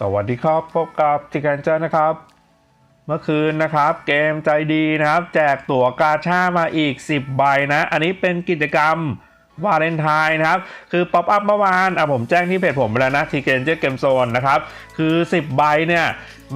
สวัสดีครับพบกับจิกันเจอร์นะครับ เมื่อคืนนะครับ เกมใจดีนะครับ แจกตั๋วกาชามาอีก 10 ใบนะ อันนี้เป็นกิจกรรมวาเลนไทน์นะครับ คือป๊อปอัพเมื่อวานอะผมแจ้งที่เพจผมไปแล้วนะทีเกนเจอร์เกมโซนนะครับ คือ 10 ใบเนี่ย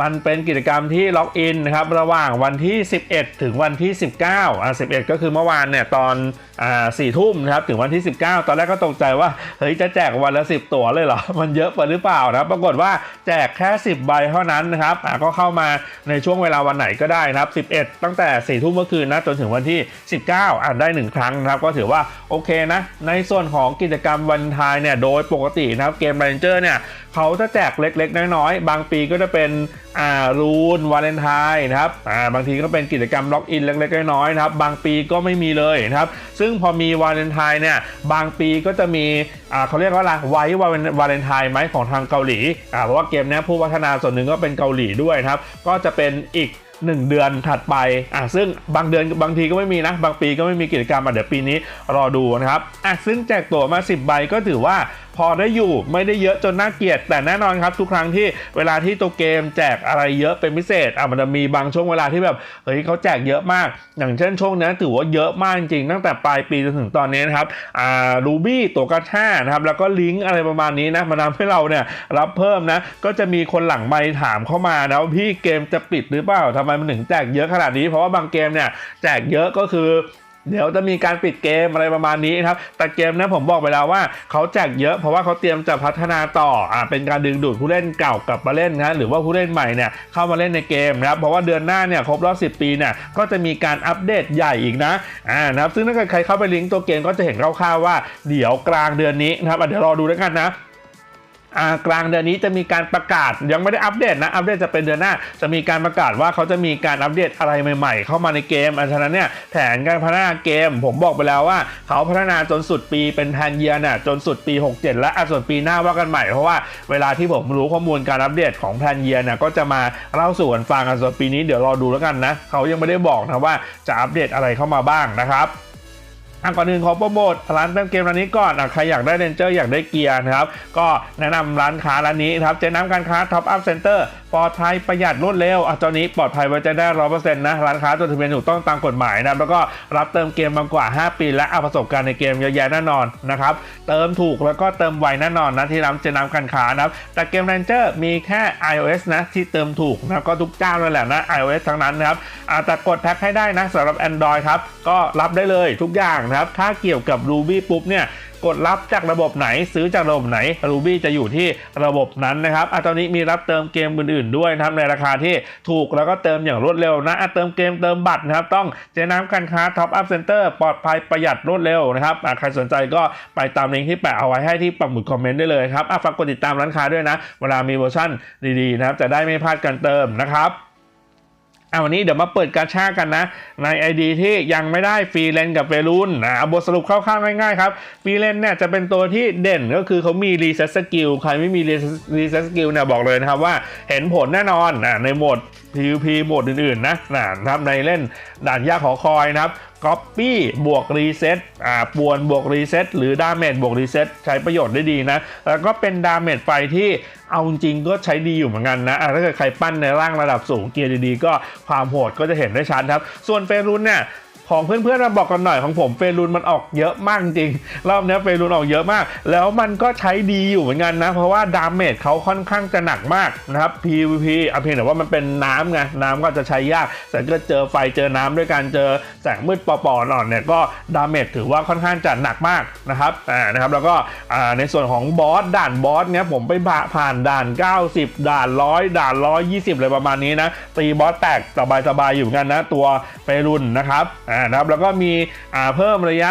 มันเป็นกิจกรรมที่ล็อกอินนะครับระหว่างวันที่ 11 ถึงวันที่ 19อะ11 ก็คือเมื่อวานเนี่ยตอนอ่าสี่ทุ่มนะครับถึงวันที่ 19 ตอนแรกก็ตกใจว่าเฮ้ยจะแจกวันละ 10 ตั๋วเลยเหรอ มันเยอะไปหรือเปล่านะปรากฏว่าแจกแค่ 10 ใบเท่านั้นนะครับอะก็เข้ามาในช่วงเวลาวันไหนก็ได้นะครับ 11 ตั้งแต่4ทุ่มเมื่อคืนนะจนถึงวันที่ 19 อ่านได้ 1 ครั้งนะครับก็ถือว่าโอเคนะในส่วนของกิจกรรมวันทายเนี่ยโดยปกตินะครับเกม Ranger เนี่ย เขาจะแจกเล็กๆ น้อยๆ บางปีก็จะเป็นอ่ารูนวาเลนไทน์นะครับอ่าบางทีก็เป็นกิจกรรมล็อกอินเล็กๆ น้อยๆ นะครับ บางปีก็ไม่มีเลยนะครับ ซึ่งพอมีวาเลนไทน์เนี่ย บางปีก็จะมีอ่าเขาเรียกว่าอะไรไว้วาเลนวาเลนไทน์ไหมของทางเกาหลีอ่าเพราะว่าเกมนี้ผู้พัฒนาส่วนหนึ่งก็เป็นเกาหลีด้วยนะครับ ก็จะเป็นอีก1เดือนถัดไป อะ ซึ่งบางเดือนบางทีก็ไม่มีนะ บางปีก็ไม่มีกิจกรรมอะเดี๋ยวปีนี้รอดูนะครับ อะ ซึ่งแจกตั๋วมา 10 ใบก็ถือว่า พอได้อยู่ไม่ได้เยอะจนน่าเกลียด แต่แน่นอนครับทุกครั้งที่เวลาที่ตัวเกมแจกอะไรเยอะเป็นพิเศษอะมันจะมีบางช่วงเวลาที่แบบเฮ้ยเขาแจกเยอะมาก อย่างเช่นช่วงนี้ถือว่าเยอะมากจริงตั้งแต่ปลายปีจนถึงตอนนี้นะครับอ่ารูบี้ตัวกระชานะครับแล้วก็ลิงก์อะไรประมาณนี้นะมันทำให้เราเนี่ยรับเพิ่มนะก็จะมีคนหลังไมค์ถามเข้ามานะว่าพี่เกมจะปิดหรือเปล่าทำไมมันถึงแจกเยอะขนาดนี้ เพราะว่าบางเกมเนี่ยแจกเยอะก็คือ เดี๋ยวจะมีการปิดเกมอะไรประมาณนี้นะครับ แต่เกมนะผมบอกไปแล้วว่าเขาแจกเยอะเพราะว่าเขาเตรียมจะพัฒนาต่ออ่าเป็นการดึงดูดผู้เล่นเก่ากลับมาเล่นนะหรือว่าผู้เล่นใหม่เนี่ยเข้ามาเล่นในเกมนะครับเพราะว่าเดือนหน้าเนี่ยครบรอบ 10 ปีเนี่ยก็จะมีการอัปเดตใหญ่อีกนะอ่านะครับซึ่งถ้าเกิดใครเข้าไปลิงก์ตัวเกมก็จะเห็นคร่าวๆว่าเดี๋ยวกลางเดือนนี้นะครับเดี๋ยวรอดูด้วยกันนะ กลางเดือนนี้จะมีการประกาศยังไม่ได้อัปเดตนะอัปเดตจะเป็นเดือนหน้า จะมีการประกาศว่าเขาจะมีการอัปเดตอะไรใหม่ ๆ เข้ามาในเกมอันฉะนั้นเนี่ยแผนการพัฒนาเกม ผมบอกไปแล้วว่า เขาพัฒนาจนสุดปีเป็นแทนเยียน่ะจนสุดปี 67 และอะส่วนปีหน้าว่ากันใหม่เพราะว่าเวลาที่ผมรู้ข้อมูลการอัปเดตของแพนเยียน่ะก็จะมาเล่าสู่กันฟังกันส่วนปีนี้เดี๋ยวรอดูแล้วกันนะเขายังไม่ได้บอกนะว่าจะอัปเดตอะไรเข้ามาบ้างนะครับ อะก่อนอื่นขอโปรโมทร้านเติมเกมร้านนี้ก่อนอะใครอยากได้เรนเจอร์อยากได้เกียร์นะครับ ก็แนะนำร้านค้าร้านนี้ครับ เจ๊น้ำการค้าท็อปอัพเซ็นเตอร์ปลอดภัยประหยัดรวดเร็วอะตอนนี้ปลอดภัยไว้ใจได้ร้อยเปอร์เซ็นต์นะ ร้านค้าจดทะเบียนถูกต้องตามกฎหมายนะ แล้วก็รับเติมเกมมากว่า 5 ปี และเอาประสบการณ์ในเกมเยอะแยะแน่นอนนะครับ เติมถูกแล้วก็เติมไวแน่นอนนะ ที่ร้านเจ๊น้ำการค้านะครับ แต่เกมเรนเจอร์มีแค่ iOS นะ ที่เติมถูกนะ ก็ทุกเจ้านั่นแหละนะ iOS ทั้งนั้นนะครับอะแต่กดแพ็คให้ได้นะสำหรับ Android ครับ ก็รับได้เลยทุกอย่างนะครับ ถ้าเกี่ยวกับ Ruby ปุ๊บเนี่ย กดรับจากระบบไหนซื้อจากระบบไหน Ruby จะอยู่ที่ระบบนั้นนะครับอะตอนนี้มีรับเติมเกมอื่นๆ ด้วยนะครับในราคาที่ถูกแล้วก็เติมอย่างรวดเร็วนะอะเติมเกมเติมบัตรนะครับต้องเจน้ำการค้า Top Up Center ปลอดภัยประหยัดรวดเร็วนะครับอะใครสนใจก็ไปตามลิงก์ที่แปะเอาไว้ให้ที่ปักหมุดคอมเมนต์ได้เลยครับอะฝากกดติดตามร้านค้าด้วยนะ เวลามีเวอร์ชั่นดีๆนะครับจะได้ไม่พลาดการเติมนะครับ อาวันนี้เดี๋ยวมาเปิดกาชากันนะ ใน ID ที่ยังไม่ได้ฟรีเลนกับเวรุนนะบทสรุปคร่าวๆง่ายๆครับฟรีเลนเนี่ยจะเป็นตัวที่เด่นก็คือเขามีรีเซ็ตสกิลใครไม่มีรีเซ็ตสกิลเนี่ยบอกเลยนะครับว่าเห็นผลแน่นอนนะในโหมด PVP โหมดอื่นๆนะนะครับในเล่นด่านยากขอคอยนะครับก๊อปปี้บวกรีเซ็ตอ่าปวนบวกรีเซ็ตหรือดาเมจบวกรีเซ็ตใช้ประโยชน์ได้ดีนะ แล้วก็เป็นดาเมจไฟที่เอาจริงก็ใช้ดีอยู่เหมือนกันนะะถ้าเกิดใครปั้นในร่างระดับสูงเกียร์ดีๆ ก็ความโหดก็จะเห็นได้ชัดครับ ส่วนเฟรุนเนี่ย ของเพื่อนๆมาบอกกันหน่อยของผมเฟรุนมันออกเยอะมากจริง รอบนี้เฟรุนออกเยอะมาก แล้วมันก็ใช้ดีอยู่เหมือนกันนะ เพราะว่าดาเมจเขาค่อนข้างจะหนักมากนะครับ PVP เอาเพียงแต่ว่ามันเป็นน้ำไงน้ำก็จะใช้ยาก แต่ก็เจอไฟเจอน้ำด้วยกันเจอแสงมืดปอๆหน่อยเนี่ยก็ดาเมจถือว่าค่อนข้างจะหนักมากนะครับอ่านะครับแล้วก็อ่าในส่วนของบอสด่านบอสเนี่ยผมไปผ่านด่าน 90 ด่าน100ด่าน120อะไรประมาณนี้นะตีบอสแตกสบายๆอยู่เหมือนกันนะ ตัวเฟรุนนะครับอ่านะครับแล้วก็มีเพิ่มระยะ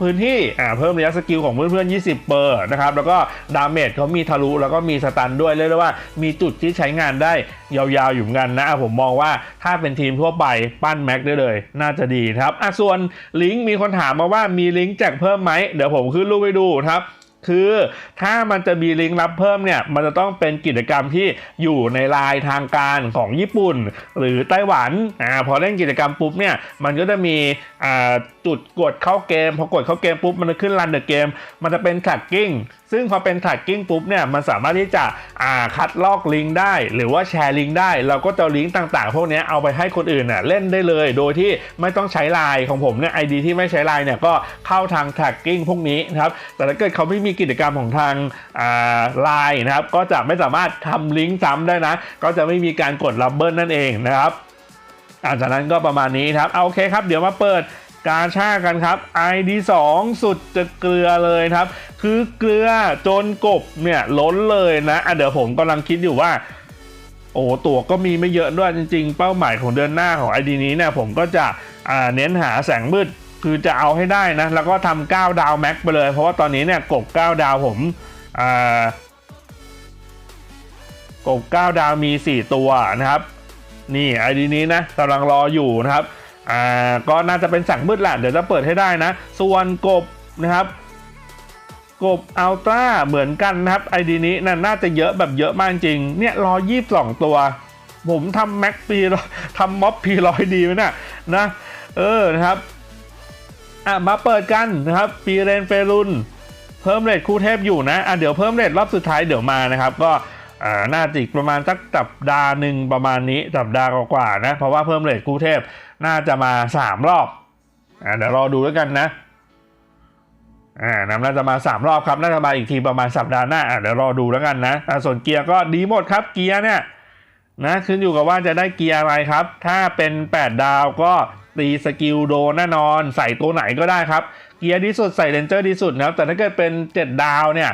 พื้นที่อ่าเพิ่มระยะสกิลของเพื่อนๆ 20 เปอร์นะครับ แล้วก็ดาเมจเขามีทะลุ แล้วก็มีสตันด้วย เรียกได้ว่ามีจุดที่ใช้งานได้ยาวๆอยู่เหมือนกันนะ ผมมองว่าถ้าเป็นทีมทั่วไปปั้นแม็กได้เลย น่าจะดีครับอะส่วนลิงก์มีคนถามมาว่ามีลิงก์แจกเพิ่มไหม เดี๋ยวผมขึ้นรูปไปดูครับ คือถ้ามันจะมีลิงก์รับเพิ่มเนี่ย มันจะต้องเป็นกิจกรรมที่อยู่ในลายทางการของญี่ปุ่น หรือไต้หวันอ่าพอเล่นกิจกรรมปุ๊บเนี่ย มันก็จะมีอ่า จุดกดเข้าเกม พอกดเข้าเกมปุ๊บมันจะขึ้นรันเดอะเกม มันจะเป็น tracking ซึ่งพอเป็น tracking ปุ๊บเนี่ยมันสามารถที่จะอ่าคัดลอกลิงก์ได้ หรือว่าแชร์ลิงก์ได้ เราก็จะลิงก์ต่างๆ พวกนี้เอาไปให้คนอื่นน่ะเล่นได้เลย โดยที่ไม่ต้องใช้ไลน์ของผมเนี่ย ID ที่ไม่ใช้ไลน์เนี่ยก็เข้าทาง tracking พวกนี้นะครับแต่ถ้าเกิดเขาไม่มีกิจกรรมของทางไลน์นะครับก็จะไม่สามารถทำลิงก์ซ้ำได้นะ ก็จะไม่มีการกดรับเบิลนั่นเองนะครับอาจากนั้นก็ประมาณนี้ครับเอาโอเคครับ เดี๋ยวมาเปิด กาชากันครับ ID 2 สุดจะเกลือเลยครับ คือเกลือจนกบเนี่ยล้นเลยนะอะเดี๋ยวผมกำลังคิดอยู่ว่า โอ้ตั๋วก็มีไม่เยอะด้วยจริง ๆ เป้าหมายของเดือนหน้าของ ID นี้เนี่ยผมก็จะเน้นหาแสงมืดคือจะเอาให้ได้นะ แล้วก็ทำ9ดาวแม็กไปเลย เพราะว่าตอนนี้เนี่ยกบ 9 ดาวผมกบ 9 ดาวมี 4 ตัวนะครับ นี่ไอดีนี้นะกำลังรออยู่นะครับ อ่าก็น่าจะเป็นสั่งมืดแหละเดี๋ยวจะเปิดให้ได้นะ ส่วนกบนะครับกบอัลตร้าเหมือนกันนะครับไอดีนี้น่าน่าจะเยอะแบบเยอะมากจริง เนี่ยรอยี่สิบสองตัว ผมทำแม็กปีทำม็อบพีร้อยดีไหมน่ะนะเออนะครับอะมาเปิดกันนะครับปีเรนเฟรุนเพิ่มเรทคู่เทพอยู่นะอะเดี๋ยวเพิ่มเรทรอบสุดท้ายเดี๋ยวมานะครับก็อ่าน่าจะอีกประมาณสักสัปดาห์หนึ่งประมาณนี้สัปดาห์กว่าๆนะเพราะว่าเพิ่มเรทคู่เทพ น่าจะมาสามรอบอ่าเดี๋ยวรอดูแล้วกันนะอ่าน้ำน่าจะมาสามรอบครับน่าจะมาอีกทีประมาณสัปดาห์หน้าอะเดี๋ยวรอดูแล้วกันนะอ่าส่วนเกียร์ก็ดีหมดครับเกียร์เนี่ยนะขึ้นอยู่กับว่าจะได้เกียร์อะไรครับ ถ้าเป็น 8 ดาวก็ตีสกิลโดนแน่นอน ใส่ตัวไหนก็ได้ครับ เกียร์ดีสุดใส่เรนเจอร์ดีสุดนะครับแต่ถ้าเกิดเป็น 7 ดาวเนี่ย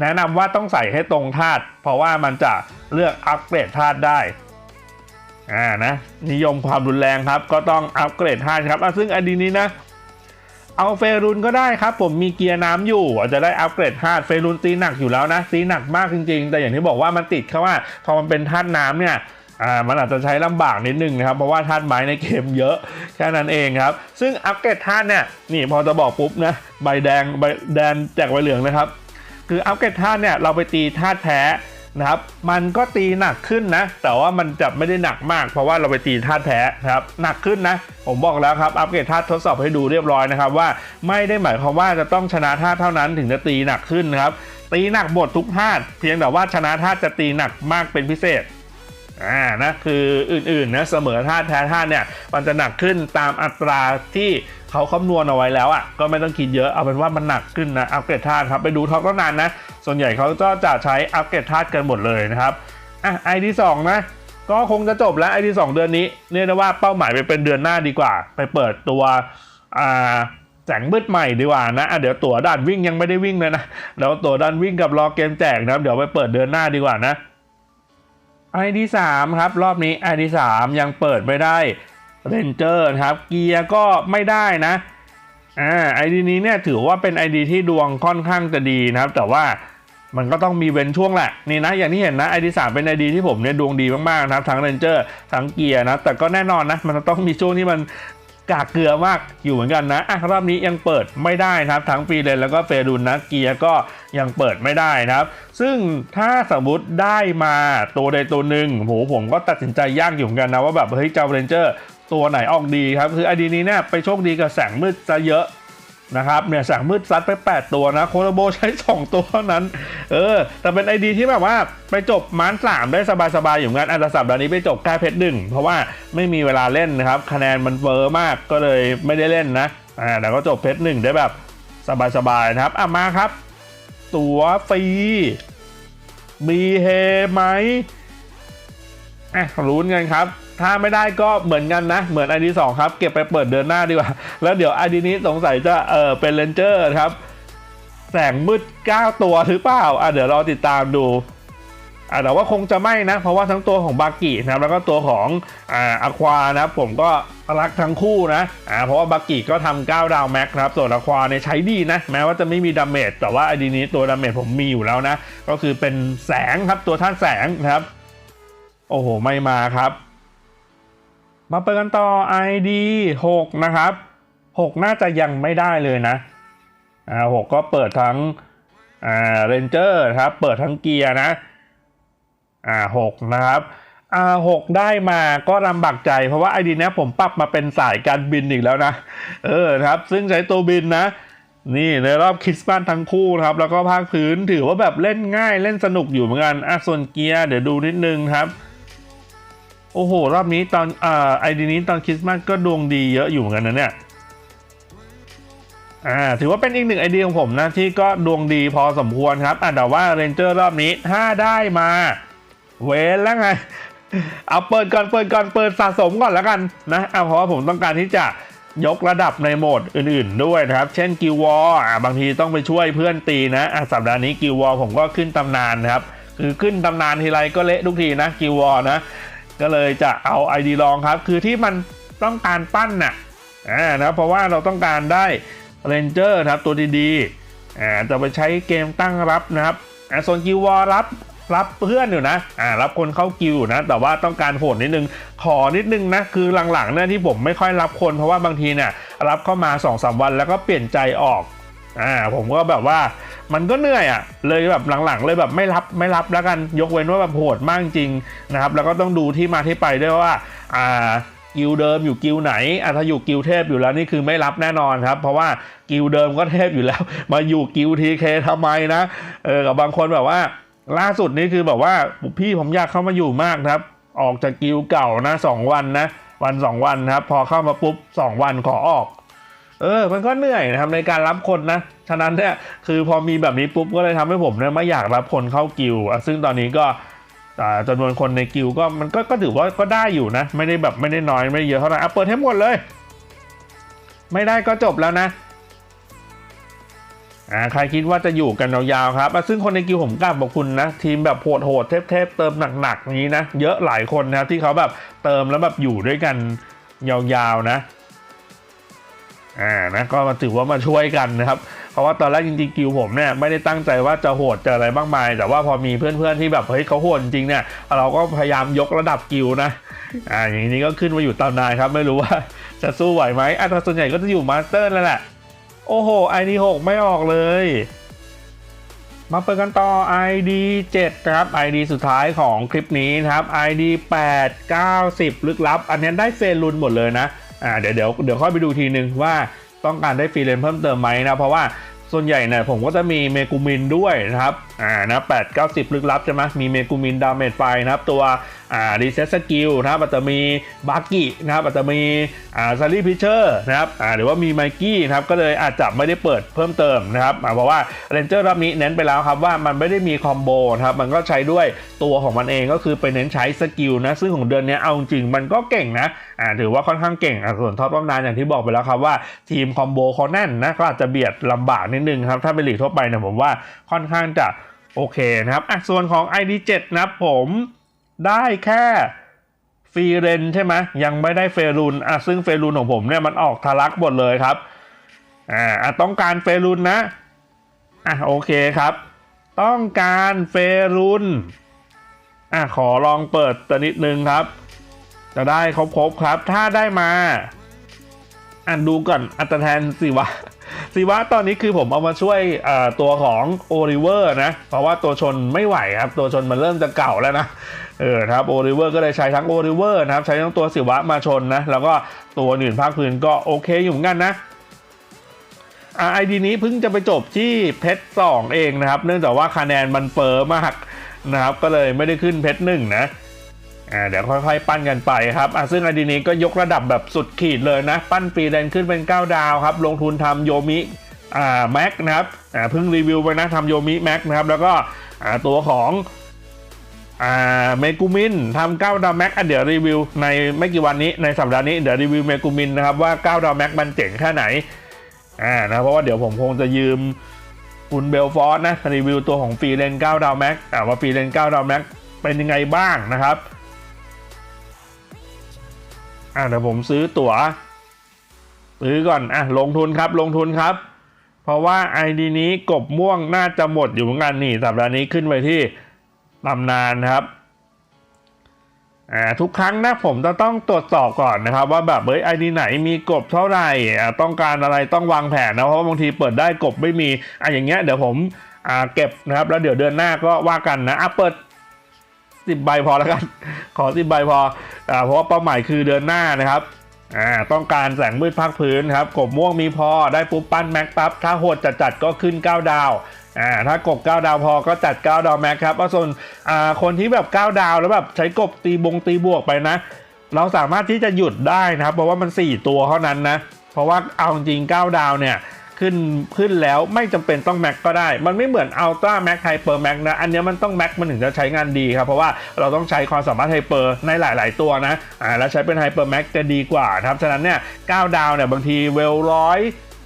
แนะนำว่าต้องใส่ให้ตรงธาตุเพราะว่ามันจะเลือกอัปเกรดธาตุได้ อ่านะนิยมความรุนแรงครับ ก็ต้องอัปเกรดธาตุครับซึ่งอดีนี้นะเอาเฟรุนก็ได้ครับ ผมมีเกียร์น้ำอยู่อาจจะได้อัปเกรดธาตุเฟรุนตีหนักอยู่แล้วนะตีหนักมากจริงๆ แต่อย่างที่บอกว่ามันติดแค่ว่าพอมันเป็นธาตุน้ำเนี่ยอ่ามันอาจจะใช้ลำบากนิดนึงนะครับ เพราะว่าธาตุไม้ในเกมเยอะแค่นั้นเองครับ ซึ่งอัปเกรดธาตุเนี่ยนี่พอจะบอกปุ๊บนะใบแดงใบแดงแจกใบเหลืองนะครับ คืออัปเกรดธาตุเนี่ยเราไปตีธาตุแท้ นะครับ มันก็ตีหนักขึ้นนะ แต่ว่ามันจะไม่ได้หนักมาก เพราะว่าเราไปตีธาตุแท้นะครับ หนักขึ้นนะ ผมบอกแล้วครับ อัปเกรดธาตุทดสอบให้ดูเรียบร้อยนะครับว่าไม่ได้หมายความว่าจะต้องชนะธาตุเท่านั้นถึงจะตีหนักขึ้นนะครับ ตีหนักหมดทุกธาตุ เพียงแต่ว่าชนะธาตุจะตีหนักมากเป็นพิเศษ อ่านะคืออื่นๆนะเสมอธาตุแท้ธาตุเนี่ยมันจะหนักขึ้นตามอัตราที่เขาคำนวณเอาไว้แล้วอะก็ไม่ต้องคิดเยอะเอาเป็นว่ามันหนักขึ้นนะอัปเกรดธาตุครับไปดูท็อกก็นานนะ ส่วนใหญ่เขาก็จะใช้อัปเกรดธาตุกันหมดเลยนะครับอะไอที่สองนะก็คงจะจบแล้วไอที่สองเดือนนี้เรียกได้ว่าเป้าหมายไปเป็นเดือนหน้าดีกว่า ไปเปิดตัวอ่าแสงมืดใหม่ดีกว่านะะเดี๋ยวตัวด่านวิ่งยังไม่ได้วิ่งเลยนะเดี๋ยวตัวด่านวิ่งกับรอเกมแจกนะเดี๋ยวไปเปิดเดือนหน้าดีกว่านะ ID 3ครับรอบนี้ ID 3ยังเปิดไม่ได้เรนเจอร์ครับเกียร์ก็ไม่ได้นะอ่า ID นี้เนี่ยถือว่าเป็น ID ที่ดวงค่อนข้างจะดีนะครับ แต่ว่ามันก็ต้องมีเว้นช่วงแหละนี่นะอย่างที่เห็นนะ ID 3เป็น ID ที่ผมเนี่ยดวงดีมากๆนะครับทั้งเรนเจอร์ทั้งเกียร์นะแต่ก็แน่นอนนะมันต้องมีช่วงที่มัน กากเกลือมากอยู่เหมือนกันนะอะรอบนี้ยังเปิดไม่ได้นะครับทั้งปีเลนแล้วก็เฟรุนนะเกียร์ก็ยังเปิดไม่ได้นะครับ ซึ่งถ้าสมมติได้มาตัวใดตัวหนึ่งโหผมก็ตัดสินใจยากอยู่เหมือนกันนะว่าแบบเฮ้ยเจ้าเรนเจอร์ตัวไหนออกดีครับ คือไอดีนี้เนี่ยไปโชคดีกับแสงมืดซะเยอะ นะครับเนี่ยแสงมืดซัดไป 8 ตัวนะ โคโรโบใช้ 2 ตัวเท่านั้น เออ แต่เป็นไอดีที่แบบว่าไปจบมานสามได้สบายๆอยู่งั้นอันดับสัปดาห์นี้ไปจบแค่เพชรหนึ่งเพราะว่าไม่มีเวลาเล่นนะครับ คะแนนมันเฟอร์มากก็เลยไม่ได้เล่นนะอ่าแต่ก็จบเพชรหนึ่งได้แบบสบายๆนะครับอะมาครับ ตั๋วฟรีมีเฮไหมอะลุ้นกันครับ ถ้าไม่ได้ก็เหมือนกันนะ เหมือน ID 2ครับ เก็บไปเปิดเดือนหน้าดีกว่า แล้วเดี๋ยว ID นี้สงสัยจะเออเป็นเลนเจอร์ครับ แสงมืด 9 ตัวหรือเปล่าอะเดี๋ยวรอติดตามดูอะแต่ว่าคงจะไม่นะ เพราะว่าทั้งตัวของบากินะครับแล้วก็ตัวของอ่าอควานะครับผมก็รักทั้งคู่นะอ่าเพราะว่าบากิก็ทำ9ดาวแม็กครับส่วนอควาเนี่ยใช้ดีนะ แม้ว่าจะไม่มีดาเมจแต่ว่าไอดีนี้ตัวดาเมจผมมีอยู่แล้วนะ ก็คือเป็นแสงครับตัวท่านแสงนะครับ โอ้โห ไม่มาครับ มาเปิดกันต่อ ID 6 นะครับ 6 น่าจะยังไม่ได้เลยนะอ่า6ก็เปิดทั้งอ่าเรนเจอร์ครับ เปิดทั้งเกียร์นะอ่า6นะครับอ่าหกได้มาก็ลำบากใจเพราะว่าไอดีเนี้ยผมปรับมาเป็นสายการบินอีกแล้วนะ เออครับ ซึ่งใช้ตัวบินนะ นี่ในรอบคริสต์มาสทั้งคู่ครับ แล้วก็ภาคพื้นถือว่าแบบเล่นง่ายเล่นสนุกอยู่เหมือนกันอะส่วนเกียร์เดี๋ยวดูนิดนึงครับ โอ้โห รอบนี้ตอนอ่าไอดีนี้ตอนคริสต์มาสก็ดวงดีเยอะอยู่เหมือนกันนะเนี่ยอ่าถือว่าเป็นอีกหนึ่งไอเดียของผมนะ ที่ก็ดวงดีพอสมควรครับอะแต่ว่าเรนเจอร์รอบนี้ถ้าได้มา เว้นแล้วไงเอาเปิดก่อนเปิดก่อนเปิดสะสมก่อนแล้วกันนะเอาเพราะว่าผมต้องการที่จะยกระดับในโหมดอื่นๆด้วยนะครับ เช่นกิววอลบางทีต้องไปช่วยเพื่อนตีนะอะสัปดาห์นี้กิววอลผมก็ขึ้นตำนานนะครับคือขึ้นตำนานทีไรก็เละทุกทีนะกิววอลนะ ก็เลยจะเอา ID ลองครับ คือที่มันต้องการปั้นน่ะอ่านะเพราะว่าเราต้องการได้เรนเจอร์ครับตัวดีๆอ่าจะไปใช้เกมตั้งรับนะครับอ่าส่วนกิววอลรับรับเพื่อนอยู่นะ อ่า รับคนเข้ากิวอยู่นะ แต่ว่าต้องการโหดนิดนึง ขอนิดนึงนะ คือหลังๆเนี่ยที่ผมไม่ค่อยรับคน เพราะว่าบางทีเนี่ยรับเข้ามา2อสวันแล้วก็เปลี่ยนใจออก อ่า ผมก็แบบว่า มันก็เหนื่อยอะ่ะเลยแบบหลังๆ เลยแบบไม่รับไม่รับแล้วกันยกเว้นว่าแบบโหดมากจริงนะครับแล้วก็ต้องดูที่มาที่ไปด้วยว่าอ่ากิลเดิมอยู่กิลไหนอะถ้าอยู่กิลเทพอยู่แล้วนี่คือไม่รับแน่นอนครับ เพราะว่ากิลเดิมก็เทพอยู่แล้ว มาอยู่กิลทีเคทำไมนะเออกับบางคนแบบว่า ล่าสุดนี่คือแบบว่าพี่ผมอยากเข้ามาอยู่มากครับ ออกจากกิลเก่านะสองวันนะวันสองวันครับ พอเข้ามาปุ๊บสองวันขอออก เออ มันก็เหนื่อยนะครับในการรับคนนะ ฉะนั้นเนี่ยคือพอมีแบบนี้ปุ๊บก็เลยทำให้ผมเนี่ยไม่อยากรับคนเข้ากิลซึ่งตอนนี้ก็อ่าจำนวนคนในกิลก็มันก็ก็ถือว่าก็ได้อยู่นะ ไม่ได้แบบไม่ได้น้อยไม่ไเยอะเท่าไหร่อะเปิดให้หมดเลย ไม่ได้ก็จบแล้วนะอ่าใครคิดว่าจะอยู่กันยาวๆครับ ซึ่งคนในกิลผมกล้าบอกคุณนะ ทีมแบบโหดๆเทพๆเติมหนักๆอย่างนี้นะ เยอะหลายคนนะครับที่เขาแบบเติมแล้วแบบอยู่ด้วยกันยาวๆนะ อ่านะก็มาถือว่ามาช่วยกันนะครับ เพราะว่าตอนแรกจริงๆกิลผมเนี่ยไม่ได้ตั้งใจว่าจะโหดจะอะไรบ้างมาย แต่ว่าพอมีเพื่อนๆที่แบบเฮ้ยเขาโหดจริงเนี่ยเราก็พยายามยกระดับกิลนะอ่าอย่างนี้ก็ขึ้นมาอยู่ตำนานครับ ไม่รู้ว่าจะสู้ไหวไหมอะแต่ส่วนใหญ่ก็จะอยู่มาสเตอร์แล้วแหละ โอ้โห ID 6ไม่ออกเลย มาเปิดกันต่อ ID 7นะครับ ID สุดท้ายของคลิปนี้นะครับ ID 8 90 ลึกลับ อันนี้ได้เฟรนลุนหมดเลยนะ อ่าเดี๋ยวเดี๋ยวเดี๋ยวค่อยไปดูทีนึงว่าต้องการได้ฟรีเลนเพิ่มเติมไหมนะเพราะว่าส่วนใหญ่เนี่ยผมก็จะมีเมกูมินด้วยนะครับ อ่านะ8 9 10ลึกลับใช่ไหมมีเมกูมินดาเมจไฟนะครับตัวอ่ารีเซ็ตสกิลนะครับอาจจะมีบาร์กินะครับอาจจะมีอ่าซารีพิเชอร์นะครับอ่าหรือว่ามีไมกี้นะครับก็เลยอาจจะไม่ได้เปิดเพิ่มเติมนะครับเพราะว่าเรนเจอร์รอบนี้เน้นไปแล้วครับว่ามันไม่ได้มีคอมโบนะครับมันก็ใช้ด้วยตัวของมันเองก็คือไปเน้นใช้สกิลนะซึ่งของเดือนนี้เอาจริงมันก็เก่งนะอ่าถือว่าค่อนข้างเก่งอ่าส่วนท็อปต้นานอย่างที่บอกไปแล้วครับว่าทีมคอมโบเขาแน่นนะก็อาจจะเบียดลำบากนิดนึงครับถ้าเป็นลีกทั่วไปเนี่ยผมว่าค่อนข้างจะ โอเคนะครับอะส่วนของ ID7 นะครับผมได้แค่ฟรีเรนใช่ไหมยังไม่ได้เฟรุนอะซึ่งเฟรุนของผมเนี่ยมันออกทะลักหมดเลยครับอ่าต้องการเฟรุนนะอะโอเคครับ ต้องการเฟรุนอะขอลองเปิดตัวนิดนึงครับ จะได้ครบๆครับ ถ้าได้มาอะดูก่อนอัตแทนสิวะ สิวะตอนนี้คือผมเอามาช่วยตัวของโอริเวอร์นะ เพราะว่าตัวชนไม่ไหวครับ ตัวชนมันเริ่มจะเก่าแล้วนะ เออครับโอริเวอร์ก็เลยใช้ทั้งโอริเวอร์นะครับ ใช้ทั้งตัวสิวะมาชนนะ แล้วก็ตัวอื่นภาคพื้นก็โอเคอยู่เหมือนกันนะไอดีนี้เพิ่งจะไปจบที่เพชรสองเองนะครับ เนื่องจากว่าคะแนนมันเฟอร์มากนะครับ ก็เลยไม่ได้ขึ้นเพชรหนึ่งนะ อ่าเดี๋ยวค่อยๆ ปั้นกันไปครับอะซึ่งไอดีนี้ก็ยกระดับแบบสุดขีดเลยนะ ปั้นฟรีแลนซ์ขึ้นเป็น 9 ดาวครับ ลงทุนทำโยมิอ่าแม็กนะครับอ่าเพิ่งรีวิวไปนะทำโยมิแม็กนะครับ แล้วก็อ่าตัวของอ่าเมกูมินทำ9ดาวแม็กอะเดี๋ยวรีวิวในไม่กี่วันนี้ในสัปดาห์นี้เดี๋ยวรีวิวเมกูมินนะครับว่า9ดาวแม็กมันเจ๋งแค่ไหนอ่านะเพราะว่าเดี๋ยวผมคงจะยืมคุณเบลฟอร์ดนะรีวิวตัวของฟรีเลน9ดาวแม็กอ่าว่าฟรีเลน9ดาวแม็กเป็นยังไงบ้างนะครับ อะเดี๋ยวผมซื้อตั๋วซื้อก่อนอะลงทุนครับลงทุนครับ เพราะว่า ID นี้กบม่วงน่าจะหมดอยู่เหมือนกันนี่สัปดาห์นี้ขึ้นไปที่ตำนานนะครับอ่าทุกครั้งนะผมจะต้องตรวจสอบก่อนนะครับ ว่าแบบเฮ้ยไอดีไหนมีกบเท่าไหร่อ่าต้องการอะไรต้องวางแผนนะเพราะบางทีเปิดได้กบไม่มีอะอย่างเงี้ยเดี๋ยวผมอ่าเก็บนะครับ แล้วเดี๋ยวเดือนหน้าก็ว่ากันนะอะเปิด สิบใบพอแล้วกัน ขอสิบใบพออเพราะว่าเป้าหมายคือเดือนหน้านะครับอ่าต้องการแสงมืดภาคพื้นครับกบม่วงมีพอได้ปุ๊บปั้นแม็กปั๊บถ้าโหดจัดจัดก็ขึ้น 9 ดาวอ่าถ้ากบ 9 ดาวพอก็จัด 9 ดาวแม็กครับส่วนอ่าคนที่แบบ 9 ดาวแล้วแบบใช้กบตีบงตีบวกไปนะ เราสามารถที่จะหยุดได้นะครับ เพราะว่ามัน 4 ตัวเท่านั้นนะ เพราะว่าเอาจริง 9 ดาวเนี่ย ขึ้นขึ้นแล้วไม่จำเป็นต้องแม็กก็ได้ มันไม่เหมือนอัลตร้าแม็กไฮเปอร์แม็กนะ อันเนี้ยมันต้องแม็กมันถึงจะใช้งานดีครับ เพราะว่าเราต้องใช้ความสามารถไฮเปอร์ในหลาย ๆ ตัวนะอ่าแล้วใช้เป็นไฮเปอร์แม็กจะดีกว่านะครับ ฉะนั้นเนี่ย9ดาวเนี่ยบางทีเวลร้อย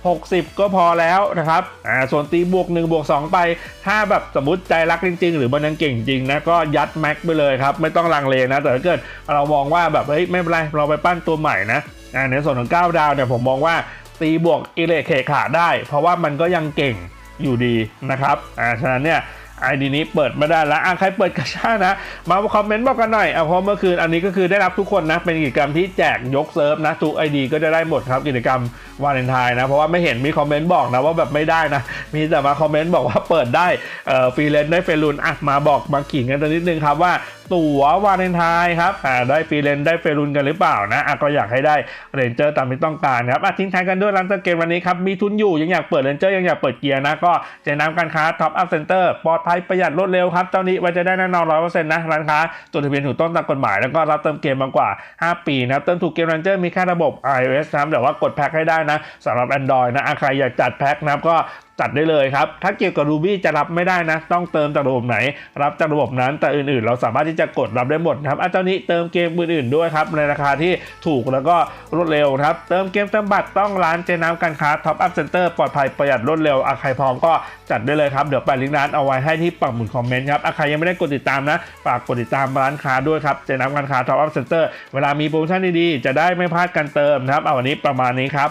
60 ก็พอแล้วนะครับ อ่า ส่วนตีบวก 1 บวก 2 ไป ถ้าแบบสมมติใจรักจริง ๆ หรือมันยังเก่งจริงนะ ก็ยัดแม็กไปเลยครับ ไม่ต้องลังเลนะ แต่ถ้าเกิดเรามองว่าแบบ เฮ้ย ไม่เป็นไร เราไปปั้นตัวใหม่นะ อ่า ในส่วนของ 9 ดาวเนี่ยผมมองว่า ตีบวกอิเลเคขาได้ เพราะว่ามันก็ยังเก่งอยู่ดีนะครับอ่าฉะนั้นเนี่ยไอดีนี้เปิดไม่ได้แล้วอะใครเปิดกระชานะ มาคอมเมนต์บอกกันหน่อยเอาเพราะเมื่อคืนอันนี้ก็คือได้รับทุกคนนะ เป็นกิจกรรมที่แจกยกเซิร์ฟนะทุกไอดีก็จะได้หมดครับกิจกรรมวาเลนไทน์นะ เพราะว่าไม่เห็นมีคอมเมนต์บอกนะว่าแบบไม่ได้นะ มีแต่มาคอมเมนต์บอกว่าเปิดได้เอ่อฟรีเลนได้เฟรุนอะมาบอกมาขิงกันตัวนิดนึงครับว่าตั๋ววาเลนไทน์ครับอ่าได้ฟรีเลนได้เฟรุนกันหรือเปล่านะอะก็อยากให้ได้เรนเจอร์ตามที่ต้องการครับอะทิ้งท้ายกันด้วยร้านเติมเกมวันนี้ครับมีทุนอยู่ยังอยากเปิดเรนเจอร์ยังอยากเปิดเกียร์นะก็เจน้ำการค้าท็อปอัพเซ็นเตอร์ปลอดภัยประหยัดรวดเร็วครับเจ้านี้ไว้จะได้แน่นอนร้อยเปอร์เซ็นต์นะร้านค้าจดทะเบียนถูกต้องตามกฎหมายแล้วก็รับเติมเกมมากกว่า 5 ปีนะเติมถูกเกมเรนเจอร์มีแค่ระบบ iOS นะแต่ว่ากดแพ็คให้ได้นะสำหรับ Android นะใครอยากจัดแพ็คนะครับก็จัดได้เลยครับ ถ้าเกี่ยวกับ Ruby จะรับไม่ได้นะ ต้องเติมจากระบบไหน รับจากระบบนั้น แต่อื่นๆ เราสามารถที่จะกดรับได้หมดครับอาเจ้านี้เติมเกมอื่นๆด้วยครับ ในราคาที่ถูกแล้วก็รวดเร็วครับ เติมเกมเติมบัตรต้องร้านเจน้ำการค้า Top Up Center ปลอดภัยประหยัดรวดเร็วอาใครพร้อมก็จัดได้เลยครับ เดี๋ยวแปะลิงก์ร้านเอาไว้ให้ที่ปักหมุดคอมเมนต์ครับอาใครยังไม่ได้กดติดตามนะ ฝากกดติดตามร้านค้าด้วยครับ เจน้ำการค้า Top Up Center เวลามีโปรโมชั่นดีๆ จะได้ไม่พลาดการเติมนะครับ เอาวันนี้ประมาณนี้ครับ